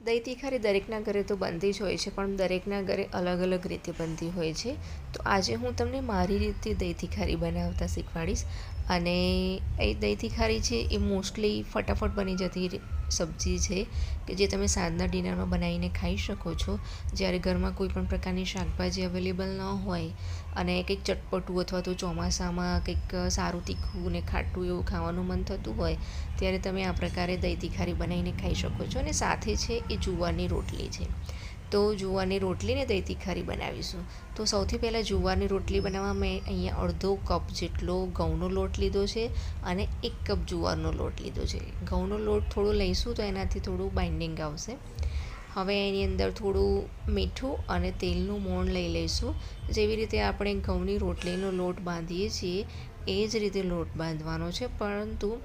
દહીં તીખારી દરેકના ઘરે તો બનતી જ હોય છે, પણ દરેકના ઘરે અલગ અલગ રીતે બનતી હોય છે. તો આજે હું તમને મારી રીતે દહીં તીખારી બનાવતા શીખવાડીશ. અને એ દહીં તીખારી છે એ મોસ્ટલી ફટાફટ બની જતી સબ્જી છે કે જે તમે સાંજના ડિનરમાં બનાવીને ખાઈ શકો છો. જ્યારે ઘરમાં કોઈ પણ પ્રકારની શાકભાજી અવેલેબલ ન હોય અને કંઈક ચટપટું અથવા તો ચોમાસામાં કંઈક સારું તીખું ને ખાટું એવું ખાવાનું મન થતું હોય, ત્યારે તમે આ પ્રકારે દહીં તીખારી બનાવીને ખાઈ શકો છો. અને સાથે છે એ જુવારની રોટલી છે. તો જુવારની રોટલીને દહીંથી ખારી બનાવીશું. તો સૌથી પહેલાં જુવારની રોટલી બનાવવા મેં અહીંયા અડધો કપ જેટલો ઘઉંનો લોટ લીધો છે અને એક કપ જુવારનો લોટ લીધો છે. ઘઉંનો લોટ થોડો લઈશું તો એનાથી થોડું બાઇન્ડિંગ આવશે. હવે એની અંદર થોડું મીઠું અને તેલનું મોણ લઈ લઈશું. જેવી રીતે આપણે ઘઉંની રોટલીનો લોટ બાંધીએ છીએ, એ જ રીતે લોટ બાંધવાનો છે. પરંતુ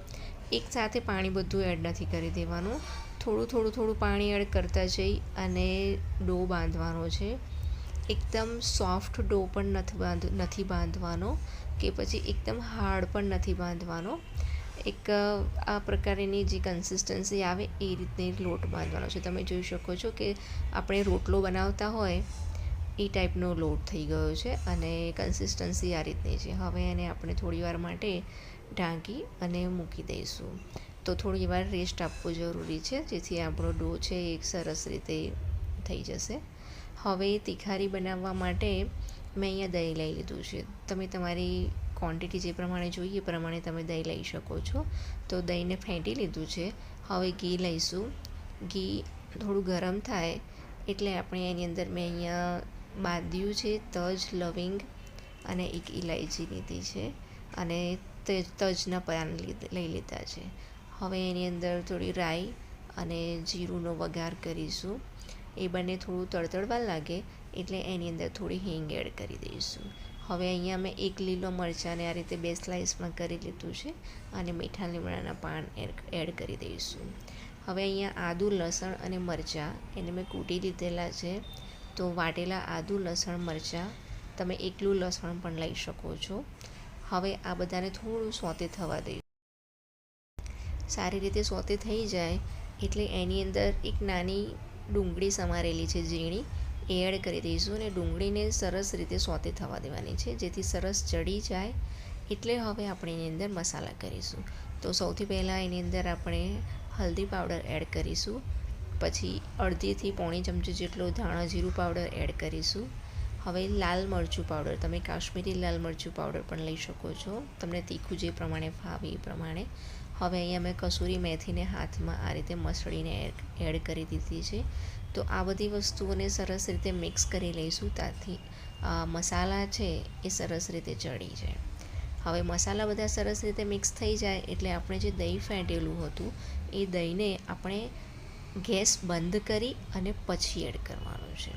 એકસાથે પાણી બધું એડ નથી કરી દેવાનું. થોડું થોડું થોડું પાણી એડ કરતા જઈ અને ડો બાંધવાનો છે. એકદમ સોફ્ટ ડો પણ નથી બાંધ, નથી બાંધવાનો કે પછી એકદમ હાર્ડ પણ નથી બાંધવાનો. એક આ પ્રકારની જે કન્સિસ્ટન્સી આવે એ રીતની લોટ બાંધવાનો છે. તમે જોઈ શકો છો કે આપણે રોટલો બનાવતા હોય એ ટાઈપનો લોટ થઈ ગયો છે અને કન્સિસ્ટન્સી આ રીતની છે. હવે એને આપણે થોડી વાર માટે ઢાંકી અને મૂકી દઈશું. તો થોડી વાર રેસ્ટ આપવો જરૂરી છે. જેથી આપણો ડો છે એ સરસ રીતે થઈ જશે. હવે તિખારી બનાવવા માટે મેં અહીંયા દહીં લઈ લીધું છે. તમે તમારી ક્વોન્ટિટી જે પ્રમાણે જોઈએ એ પ્રમાણે તમે દહીં લઈ શકો છો. તો દહીંને ફેંટી લીધું છે. હવે ઘી લઈશું. ઘી થોડું ગરમ થાય એટલે આપણે એની અંદર મેં અહીંયા બાંધ્યું છે, તજ, લવિંગ અને એક ઇલાયચી લીધી છે. અને તજના પાન લઈ લીધા છે. હવે એની અંદર થોડી રાઈ અને જીરુંનો વઘાર કરીશું. એ બંને થોડું તળતળવા લાગે એટલે એની અંદર થોડી હિંગ એડ કરી દઈશું. હવે અહીંયા મેં એક લીલો મરચાંને આ રીતે બે સ્લાઇસમાં કરી લીધું છે અને મીઠા લીમડાના પાન એડ કરી દઈશું. હવે અહીંયા આદું, લસણ અને મરચાં એને મેં કૂટી લીધેલા છે. તો વાટેલા આદું, લસણ, મરચાં તમે એકલું લસણ પણ લઈ શકો છો. હવે આ બધાને થોડું સોતે થવા દઈશું સારી રીતે સોતે થઈ જાય, એટલે એની અંદર એક નાની ડુંગળી સમારેલી છે ઝીણી, એ એડ કરી દઈશું અને ડુંગળીને સરસ રીતે સોતે થવા દેવાની છે, જેથી સરસ ચડી જાય. એટલે હવે આપણે એની અંદર મસાલા કરીશું. તો સૌથી પહેલાં એની અંદર આપણે હલ્દી પાવડર એડ કરીશું, પછી અડધીથી પોણી ચમચી જેટલો ધાણા જીરું પાવડર એડ કરીશું. હવે લાલ મરચું પાવડર, તમે કાશ્મીરી લાલ મરચું પાવડર પણ લઈ શકો છો. તમને તીખું જે પ્રમાણે ફાવે એ પ્રમાણે. હવે અહીંયા મેં કસૂરી મેથીને હાથમાં આ રીતે મસળીને એડ કરી દીધી છે. તો આ બધી વસ્તુઓને સરસ રીતે મિક્સ કરી લઈશું ત્યાંથી મસાલા છે એ સરસ રીતે ચડી જાય. હવે મસાલા બધા સરસ રીતે મિક્સ થઈ જાય એટલે આપણે જે દહીં ફેંટેલું હતું એ દહીંને આપણે ગેસ બંધ કરી અને પછી એડ કરવાનું છે.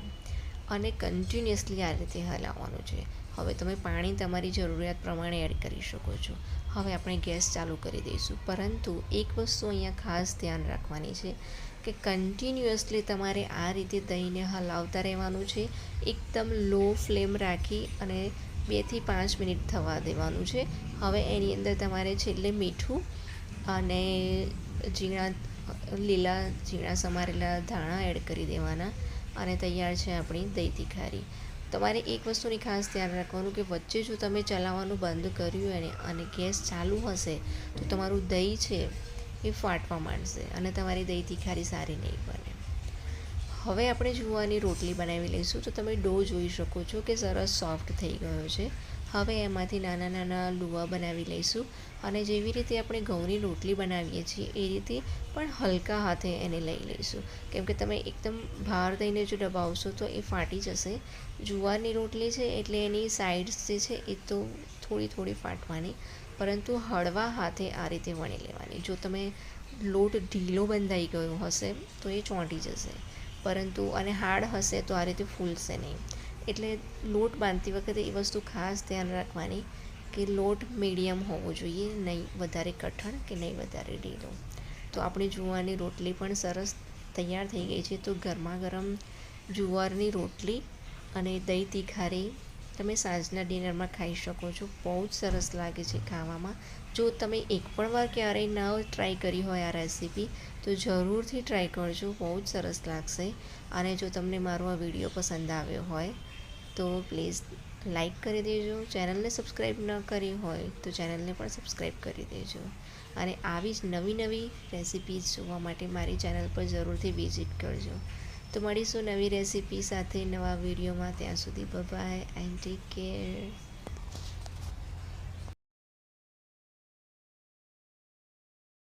અને કન્ટિન્યુઅસલી આ રીતે હલાવવાનું છે. હવે તમે પાણી તમારી જરૂરિયાત પ્રમાણે એડ કરી શકો છો. હવે આપણે ગેસ ચાલુ કરી દઈશું. પરંતુ એક વસ્તુ અહીંયા ખાસ ધ્યાન રાખવાની છે કે કન્ટિન્યુઅસલી તમારે આ રીતે દહીંને હલાવતા રહેવાનું છે. એકદમ લો ફ્લેમ રાખી અને બેથી પાંચ મિનિટ થવા દેવાનું છે. હવે એની અંદર તમારે છેલ્લે મીઠું અને ઝીણા, લીલા ઝીણા સમારેલા ધાણા એડ કરી દેવાના અને તૈયાર છે આપણી દહીં તીખારી તમારે એક વસ્તુની ખાસ ધ્યાન રાખવાનું કે વચ્ચે જો તમે ચલાવવાનું બંધ કર્યું અને અને ગેસ ચાલુ હશે, તો તમારું દહીં છે એ ફાટવા માંડશે અને તમારી દહીંથી ખારી સારી નહીં બને. હવે આપણે જુવાની રોટલી બનાવી લઈશું. તો તમે ડો જોઈ શકો છો કે સરસ સોફ્ટ થઈ ગયો છે. હવે એમાંથી નાના નાના લુવા બનાવી લઈશું અને જેવી રીતે આપણે ઘઉંની રોટલી બનાવીએ છીએ એ રીતે પણ હલકા હાથે એને લઈ લઈશું. કેમ કે તમે એકદમ ભાર દઈને જો દબાવશો તો એ ફાટી જશે. જુવારની રોટલી છે એટલે એની સાઇડ્સ જે છે એ તો થોડી થોડી ફાટવાની, પરંતુ હળવા હાથે આ રીતે વણી લેવાની. જો તમે લોટ ઢીલો બંધાઈ ગયો હશે તો એ ચોંટી જશે. પરંતુ અને હાર્ડ હશે તો આ રીતે ફૂલશે નહીં. એટલે લોટ બાંધતી વખતે એ વસ્તુ ખાસ ધ્યાન રાખવાની કે લોટ મીડિયમ હોવો જોઈએ, નહીં વધારે કઠણ કે નહીં વધારે ઢીલો. તો આપણી જુવારની રોટલી પણ સરસ તૈયાર થઈ ગઈ છે. તો ગરમા ગરમ જુવારની રોટલી અને દહીં તીખારી તમે સાંજના ડિનરમાં ખાઈ શકો છો. બહુ જ સરસ લાગે છે ખાવામાં. જો તમે એક પણ વાર ક્યારેય ન ટ્રાય કરી હોય આ રેસીપી તો જરૂરથી ટ્રાય કરજો. બહુ જ સરસ લાગશે. અને જો તમને મારો આ વીડિયો પસંદ આવ્યો હોય, તો પ્લીઝ લાઈક કરી દેજો. ચેનલને સબસ્ક્રાઈબ ન કરી હોય, તો ચેનલને પણ સબસ્ક્રાઈબ કરી દેજો. અને આવી જ નવી નવી રેસિપીઝ જોવા માટે મારી ચેનલ પર જરૂરથી વિઝિટ કરજો. તો મળીશું નવી રેસીપી સાથે નવા વિડીયોમાં. ત્યાં સુધી બબાય એન્ડ ટેક કેર